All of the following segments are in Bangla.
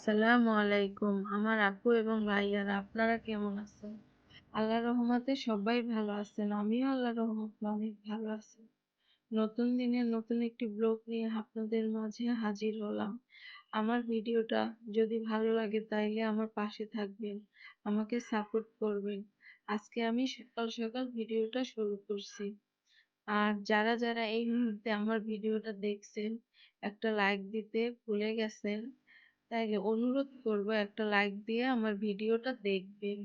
সালামু আলাইকুম। আমার আপু এবং ভাইয়ারা, আপনারা কেমন আছেন? আল্লাহর রহমতে সবাই ভালো আছেন। আমিও আল্লাহর রহমতে অনেক ভালো আছি। নতুন দিনে নতুন একটি ব্লগ নিয়ে আপনাদের মাঝে হাজির হলাম। আমার ভিডিওটা যদি ভালো লাগে তাইলে আমার পাশে থাকবেন, আমাকে সাপোর্ট করবেন। আজকে আমি সকাল সকাল ভিডিওটা শুরু করছি। আর যারা যারা এই মুহূর্তে আমার ভিডিওটা দেখছেন, একটা লাইক দিতে ভুলে গেছেন তাই অনুরোধ করব একটা লাইক দিয়ে আমার ভিডিওটা দেখবেন।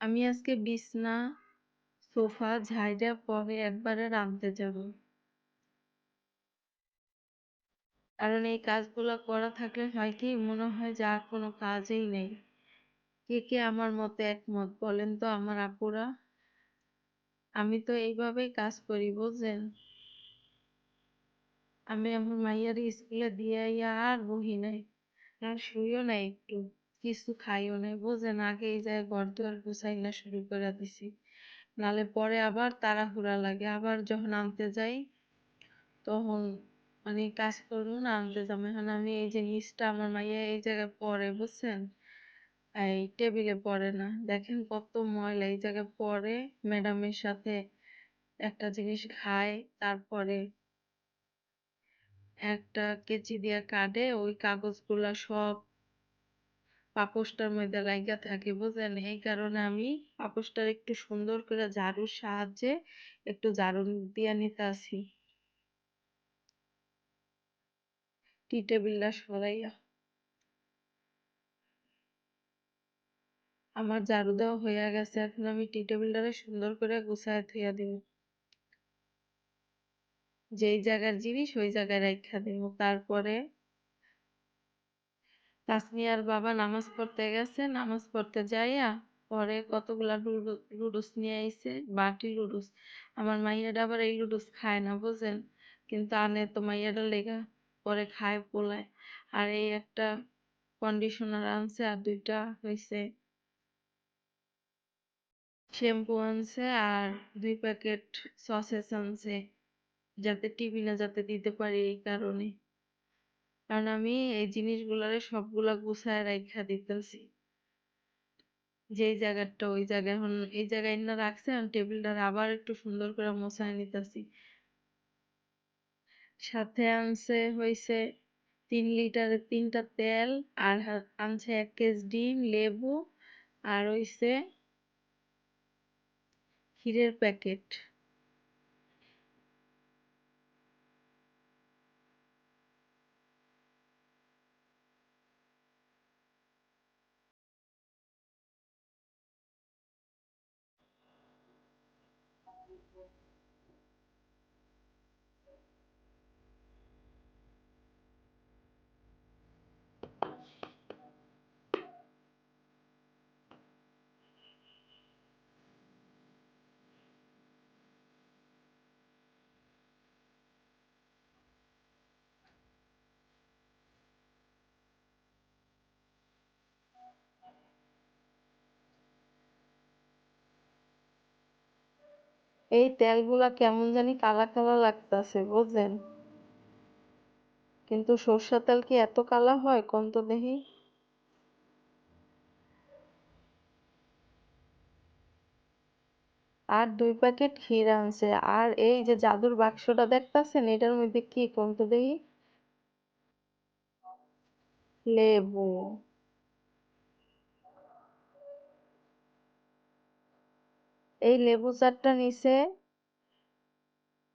আমি আজকে বিছনা, সোফা ঝাইটা পরে একবারে রাঁধতে যাব। কারণ এই কাজগুলো করা থাকলে হয় কি মনে হয় যে আর কোনো কাজই নেই। কে কে আমার মতে একমত বলেন তো আমার আপুরা? আমি তো এইভাবেই কাজ করি বুঝলেন আমি আমার মাইয়ার স্কুলে দিয়ে আইয়া আর বহি নাই আর শুইও নাই একটু কিছু খাইও নাই বুঝেন আগে এই জায়গায় ঘর দুয়ার গুছাইনা শুরু করে দিছি নালে পরে আবার তাড়াহুড়া লাগে আবার যখন আনতে যাই তখন মানে কাজ করুন আনতে যাব এখন আমি এই জিনিসটা আমার মাইয়া এই জায়গায় পরে বুঝছেন এই টেবিলে পড়ে না দেখেন কত ময়লা এই জায়গায় পরে ম্যাডামের সাথে একটা জিনিস খায় তারপরে একটা কেচি দিয়া কাটে, ওই কাগজগুলা সব পাপোশটার মধ্যে লাইগা থাকে, বুঝলেন? এই কারণে আমি পাপোশটার একটু সুন্দর করে ঝাড়ুর সাহায্যে একটু ঝাড়ু দিয়া নিতে আসি। টি টেবিলটা সরাইয়া। আমার ঝাড়ু দেওয়া হইয়া গেছে, এখন আমি টি টেবিলটারে সুন্দর করে গুছায় থইয়া দিব। যেই জায়গার জিনিস, ওই জায়গায় রাখা দিব। তারপরে তাসমিয়ার বাবা নামাজ পড়তে গেছে। নামাজ পড়তে যাইয়া পরে কতগুলা লুডুস নিয়ে আইছে। বাটি লুডুস। আমার মাইয়াটা আবার এই লুডুস খায় না, বুঝেন? কিন্তু আনে তো মাইয়াটা লেগা পরে খায় পোলায়। আর এই একটা কন্ডিশনার আনছে আর দুইটা হয়েছে শ্যাম্পু আনছে আর দুই প্যাকেট সসেস আনছে। যাতে টিভি না যাতে দিতে পারি এই কারণে। কারণ আমি এই জিনিসগুলারে সবগুলা গুছায় রাইখা দিতেছি। যেই জায়গাটা ওই জায়গায় এখন এই জায়গায় না রাখছে আর টেবিলটা আবার একটু সুন্দর করে মোছায় নিতেছি। সাথে আনছে হইছে তিন লিটারের তিনটা তেল, আর আনছে এক কেজি ডিম, লেবু, আর হইছে ক্ষীরের প্যাকেট। people এই তেলগুলা কেমন জানি কালা কালা লাগতাছে বুঝলেন কিন্তু সর্ষা তেল কি এত কালা হয়, কোন তো দেখি? আর দুই প্যাকেট ক্ষীর আনছে, আর এই যে জাদুর বাক্সটা দেখতাছেন, এটার মধ্যে কি কোন তো দেখি? লেবু। এই লেবু চারটা নিছে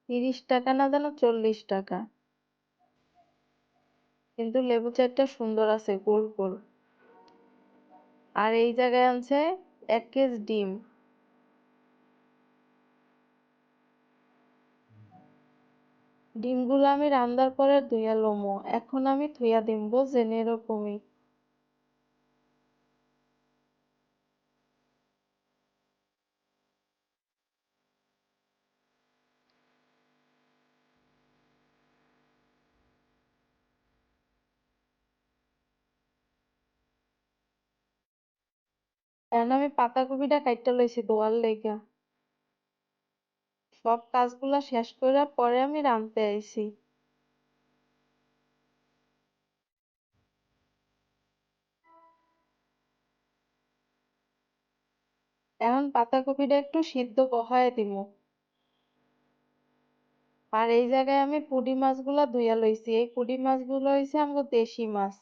তিরিশ টাকা না যেন চল্লিশ টাকা। কিন্তু লেবু চারটা সুন্দর আছে, গোল গোল। আর এই জায়গায় আনছে এক কেজি ডিম। ডিমগুলো আমি রান্নার পরে ধুইয়া লমো। এখন আমি ধুইয়া দিম বুঝছেন এরকমই। কারণ আমি পাতাকপিটা কাইটটা লইছি দোয়ার লেগা? সব কাজগুলা শেষ করে পরে আমি রাঁধতে আইছি। এখন পাতাকপিটা একটু সিদ্ধ বহায় দিব আর এই জায়গায় আমি পুঁটি মাছগুলা ধুইয়া লইছি। এই পুঁটি মাছগুলো হইছে আমাদের দেশি মাছ।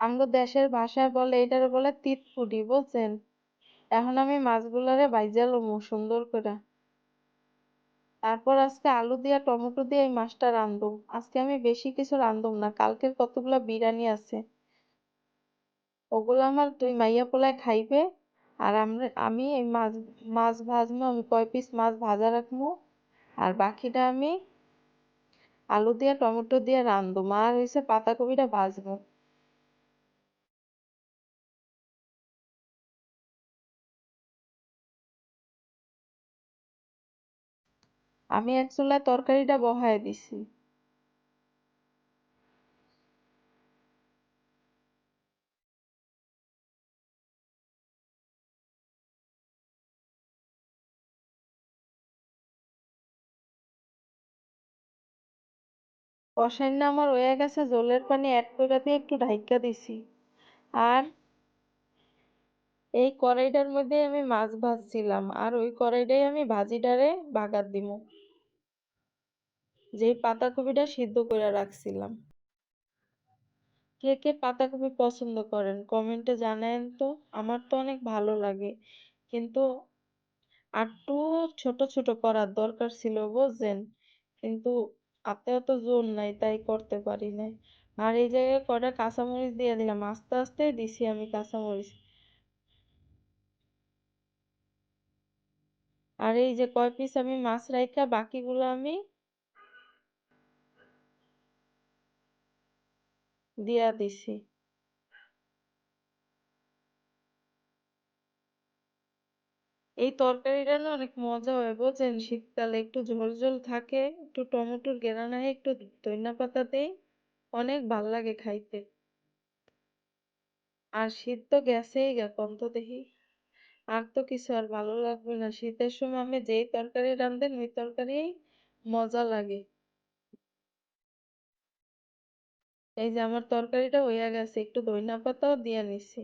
আমগো দেশের ভাষায় বলে, এটারে বলে তিত পুঁটি বুঝছেন? এখন আমি মাছগুলারে ভাইজা লমু সুন্দর করে। তারপর আজকে আলু দিয়া, টমেটো দিয়ে এই মাছটা রান্ধুম আজকে আমি বেশি কিছু রান্ধুম না, কালকের কতগুলা বিরিয়ানি আছে, ওগুলো আমার দুই মাইয়া পোলায় খাইবে। আর আমি এই মাছ মাছ ভাজবো আমি কয় পিস মাছ ভাজা রাখব আর বাকিটা আমি আলু দিয়ে, টমেটো দিয়ে রান্ধবো আর হইছে পাতাকপিটা ভাজবো আমি এক চুলায় তরকারিটা বহায় দিছি। কষাইনা আমার হয়ে গেছে, জলের পানি অ্যাড করে দিয়ে একটু ঢাইকা দিছি। আর এই কড়াইটার মধ্যে আমি মাছ ভাজছিলাম, আর ওই কড়াইটাই আমি ভাজি ভাজিটারে বাগার দিমু। যেই পাতাকপিটা সিদ্ধ করে রাখছিলাম। কে কে পাতাকপি পছন্দ করেন? কমেন্টে জানায়েন তো, আমার তো অনেক ভালো লাগে। কিন্তু আরটু ছোট ছোট করার দরকার ছিল বুঝছেন কিন্তু হাতে অত জোর নাই, তাই করতে পারি নাই। আর এই জায়গায় কটা কাঁচামরিচ দিয়ে দিলাম, আস্তে আস্তে দিছি আমি কাঁচামরিচ। আর এই যে কয় পিস আমি মাছ রাইখা, বাকিগুলো আমি দিয়া দিছি এই তরকারিটা না অনেক মজা হয়, বুঝছেন? শীতকালে একটু ঝোল ঝোল থাকে, একটু টমেটোর ঘেরানা একটু ধইনা পাতা দেই, অনেক ভালো লাগে খাইতে। আর শীত তো গেছেই গা, কন্ত দেখি। আর তো কিছু আর ভালো লাগবে না। শীতের সময় আমি যেই তরকারি রান্ধেন ওই তরকারি মজা লাগে। এই যে আমার তরকারিটা হইয়া গেছে, একটু ধইনা পাতাও দিয়ে নিছি।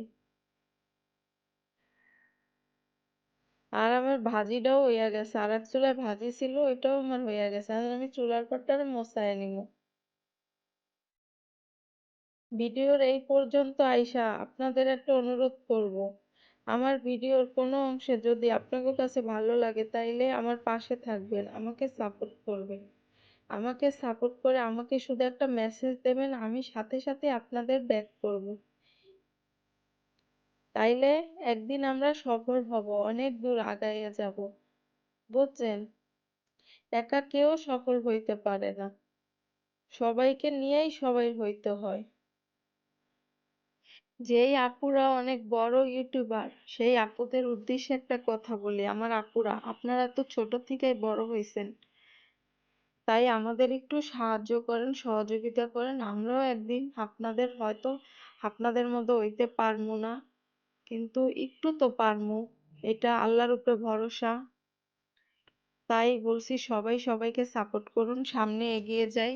আর আমার ভাজিটাও হইয়া গেছে, আর এক চুলায় ভাজি ছিল, ওইটাও আমার হইয়া গেছে। আর আমি চুলার পরটা মশায় নিব। ভিডিওর এই পর্যন্ত আইসা, আপনাদের একটা অনুরোধ করব। আমার ভিডিওর কোনো অংশে যদি আপনাদের কাছে ভালো লাগে, তাইলে আমার পাশে থাকবেন, আমাকে সাপোর্ট করবেন। আমাকে সাপোর্ট করে আমাকে শুধু একটা মেসেজ দেবেন, আমি সাথে সাথে আপনাদের ব্যাক করব। তাইলে একদিন আমরা সফল হব, অনেক দূর আগাইয়া যাব। বুঝছেন? একা কেউ সফল হইতে পারে না। সবাইকে নিয়েই সবাই হইতে হয়। যেই আপুরা অনেক বড় ইউটিউবার, সেই আপুদের উদ্দেশ্যে একটা কথা বলি। আমার আপুরা, আপনারা তো ছোট থেকেই বড় হইছেন। তাই আমাদের একটু সাহায্য করেন, সহযোগিতা করেন। আমরাও একদিন আপনাদের হয়তো আপনাদের মতো হইতে পারব না। কিন্তু একটু তো পারব, এটা আল্লাহর উপরে ভরসা। তাই বলছি সবাই সবাইকে সাপোর্ট করুন, সামনে এগিয়ে যাই।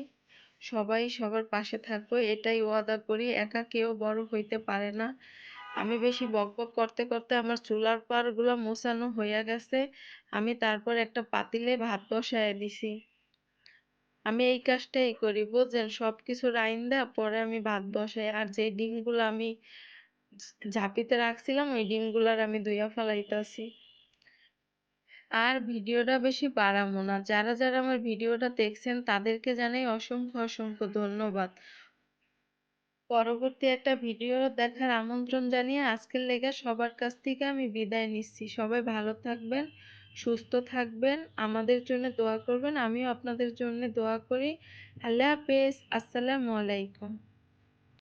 সবাই সবার পাশে থাকব, এটাই ওয়াদা করি, একা কেউ বড় হইতে পারে না। আমি বেশি বকবক করতে করতে আমার চুলার পাড়গুলো মোছানো হইয়া গেছে। আমি তারপর একটা পাতিলে ভাত বসায় দিছি। আমি এই কাজটাই করি, বুঝছেন? সবকিছু রাইন্দা পরে আমি ভাত বসাই। আর যে ডিমগুলো আমি ঝাঁপিতে রাখছিলাম, ওই ডিমগুলার আমি ধুইয়া ফেলাইতাছি। আর ভিডিওটা বেশি বাড়াবো না। যারা যারা আমার ভিডিওটা দেখছেন, তাদেরকে জানাই অসংখ্য অসংখ্য ধন্যবাদ। পরবর্তী একটা ভিডিও দেখার আমন্ত্রণ জানিয়ে আজকের লেগে সবার কাছ থেকে আমি বিদায় নিচ্ছি। সবাই ভালো থাকবেন। সুস্থ থাকবেন, আমাদের জন্য দোয়া করবেন, আমিও আপনাদের জন্য দোয়া করি। আল্লাহ হাফেজ, আসসালামু আলাইকুম।